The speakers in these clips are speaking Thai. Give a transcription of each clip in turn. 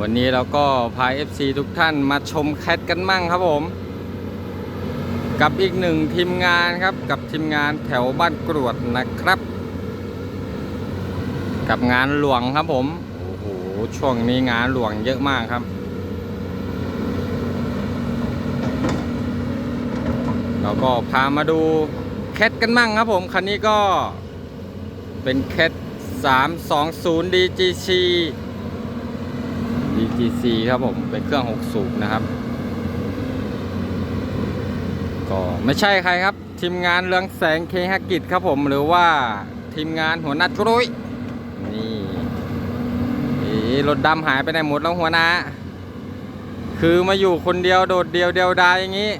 วันนี้เราก็พา FC ทุกท่านมาชมแคทกันมั่งครับผม กับอีกหนึ่งทีมงานครับกับทีมงานแถวบ้านกรวดนะครับ กับงานหลวงครับผม โอ้โห ช่วงนี้งานหลวงเยอะมากครับ เราก็พามาดูแคทกันมั่งครับผม คันนี้ก็เป็นแคท320 DGC GC ครับผม เป็นเครื่อง 6 สูบนะครับ ก็ไม่ใช่ใครครับ ทีมงานเรืองแสงเคหกิจครับผม หรือว่าทีมงานหัวหน้าจุ้ยนี่รถดำหายไปไหนหมดแล้วหัวหน้า คือมาอยู่คนเดียวโดดเดียวเดียวดายอย่างนี้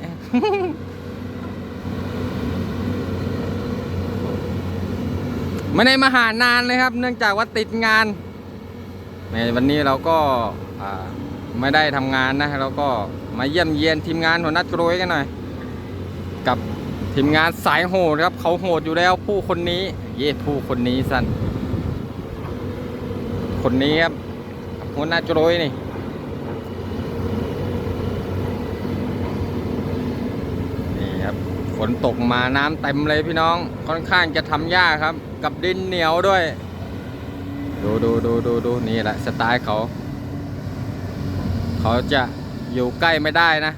ไม่ได้มาหานานเลยครับ เนื่องจากว่าติดงาน ในวันนี้เราก็ไม่ได้ทำงานนะเราก็มาเยี่ยมเยียนทีมงานหัวหน้าจุ้ยกันหน่อย กับทีมงานสายโหดครับ เขาโหดอยู่แล้วผู้คนนี้ เย่ผู้คนนี้สั้นคนนี้ครับหัวหน้าจุ้ยนี่นี่ครับฝนตกมาน้ำเต็มเลยพี่น้องค่อนข้างจะทำยากครับ กับดินเหนียวด้วย ดูดูดูดูดูนี่แหละสไตล์เขา เขาจะอยู่ใกล้ไม่ได้นะ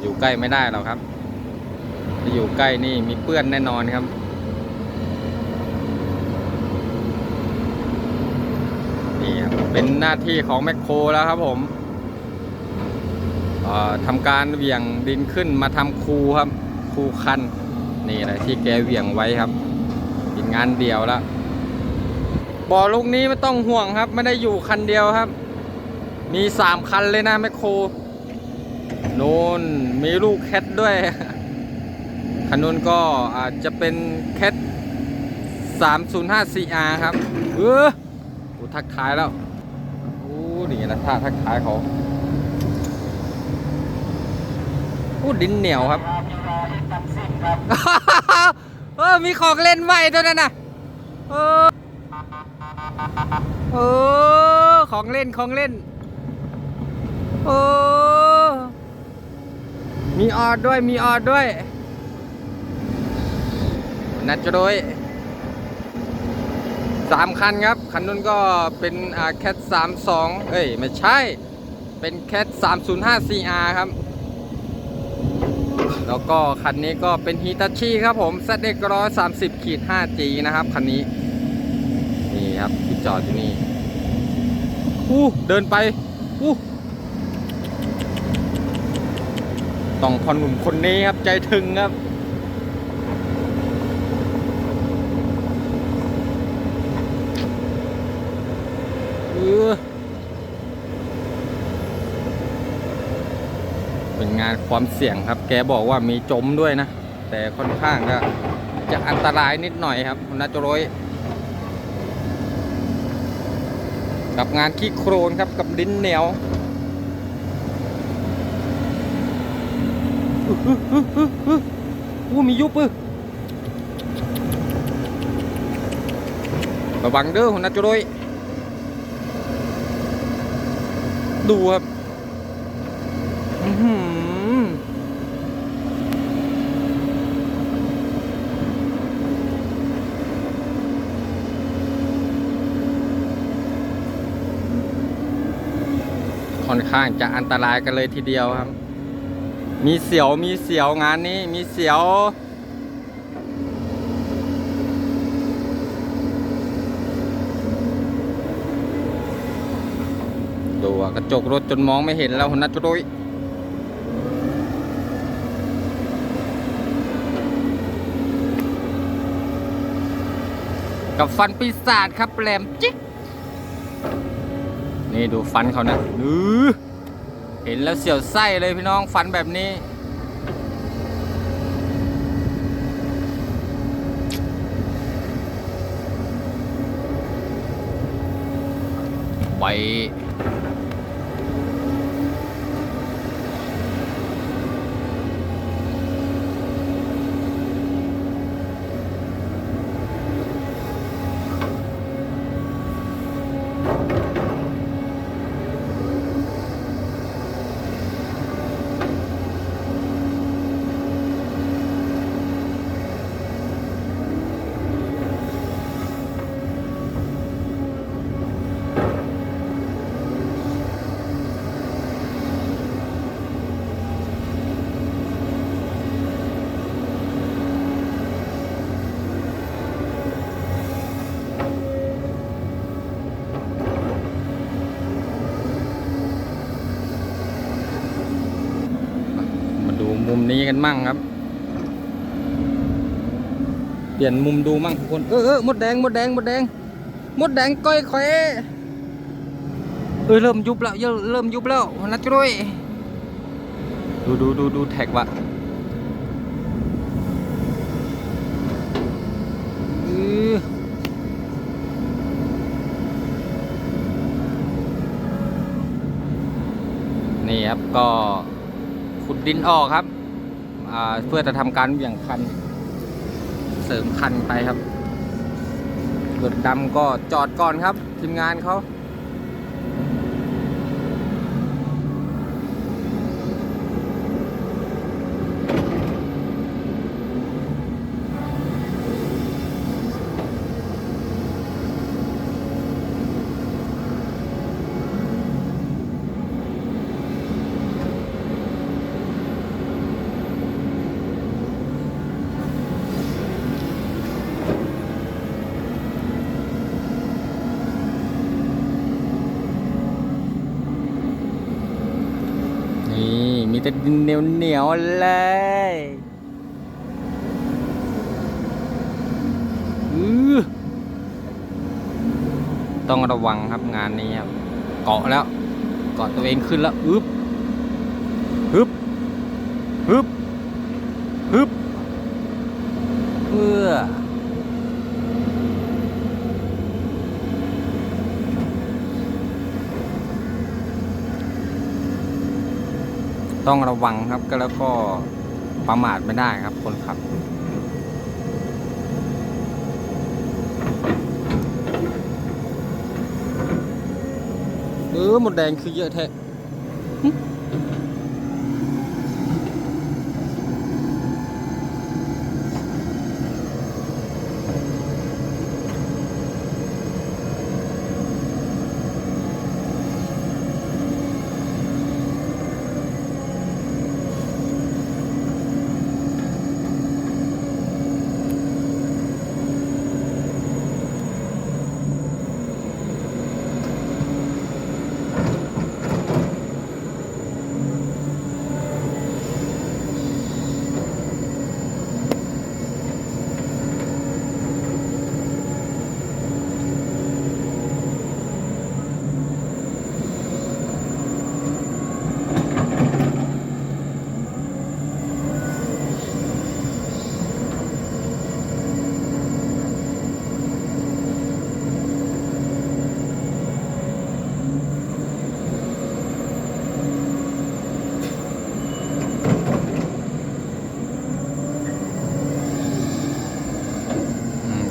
อยู่ใกล้ไม่ได้หรอกครับอยู่ใกล้นี่มีเปื้อนแน่นอนครับนี่เป็นหน้าที่ของแมคโครแล้วครับผมทำการเหวี่ยงดินขึ้นมาทำคูครับ คูคัน นี่แหละที่แกเหวี่ยงไว้ครับเป็นงานเดียวแล้วบ่อลูกนี้ไม่ต้องห่วงครับ ไม่ได้อยู่คันเดียวครับ มีสามคันเลยนะแมคโครโน่นมีลูกแคทด้วยคันนู้นก็อาจจะเป็นแคท 305CR ครับ เออทักทายแล้ว โอ้นี่นะท่าทักทายเขา พูดดินเหนียวครับเออมีของเล่นใหม่ตัวนั้นนะเออเออของเล่นของเล่นเออมีออดด้วยมีออดด้วยนัดจะโดยสามคันครับ คันนู้นก็เป็นอ่าแคทสามสองเอ้ย ไม่ใช่ เป็นแคทสามศูนย์ห้า CR ครับ แล้วก็คันนี้ก็เป็นฮิตาชิครับผม ZX ร้อยสามสิบขีด 5G นะครับคันนี้ นี่ครับที่จอดอยู่นี่อู้เดินไปอู้ต้องคนหนุ่มคนนี้ครับใจถึงครับ เออ เป็นงานความเสี่ยงครับ แกบอกว่ามีจมด้วยนะ แต่ค่อนข้างก็จะอันตรายนิดหน่อยครับคุณนัจโรยกับงานขี้โครนครับกับดินเหนียวอู้มียุบเออระวังเด้อคุณนัจโรยดูครับ อื้อ อนข้างจะอันตรายกันเลยทีเดียวครับ มีเสียวมีเสียวงานนี้มีเสียวดูอะกระจกรถจนมองไม่เห็นแล้วหัวหนัจุดุยกับฟันปีศาจครับแหลมจิ๊ก นี่ดูฟันเขานะนือเห็นแล้วเสียวไส้เลยพี่น้องฟันแบบนี้ไว นี้กันมั่งครับ เปลี่ยนมุมดูมั่งทุกคน เออเออมดแดงมดแดงมดแดงมดแดงก้อยแควเออเริ่มยุบแล้วเริ่มยุบแล้วนัดจุ้ยดูดูดูดูแท็กวะนี่ครับก็ขุดดินออกครับ เพื่อจะทำการเหวี่ยงคัน เสริมคันไปครับรถดำก็จอดก่อนครับ ทีมงานเขา จะเหนียวเหนียวเลยต้องระวังครับงานนี้ครับ เกาะแล้ว เกาะตัวเองขึ้นแล้วอึบฮึบฮึบฮึบเพื่อ ต้องระวังครับก็แล้วก็ประมาทไม่ได้ครับคนขับ เออหมดแดงคือเยอะแท้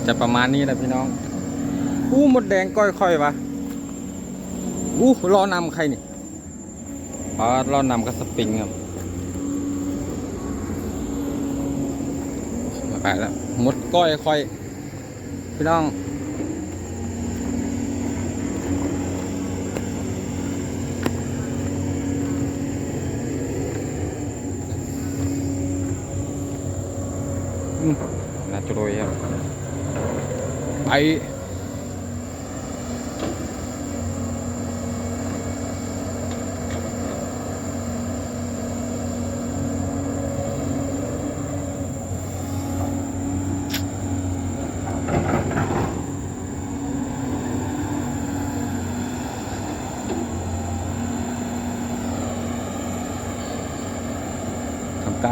จะประมาณนี้แหละพี่น้อง อู้หมดแดงก้อยค่อยวะอู้รอนำใครนี่อ๋อรอนำก็สปริงครับไปแล้วหมดก้อยค่อย พี่น้องอืมน่าจะรวยครับ ไป ทำ กา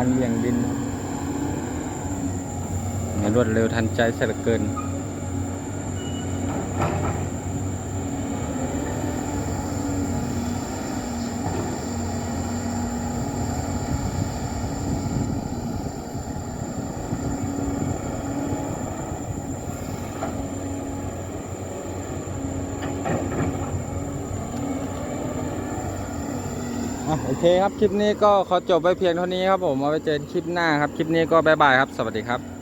รเบี่ยงดินในรวดเร็วทันใจเสียเหลือเกิน อะโอเคครับ คลิปนี้ก็ขอจบไปเพียงเท่านี้ครับผม เอาไว้เจอกันคลิปหน้าครับ คลิปนี้ก็บายบายครับ สวัสดีครับ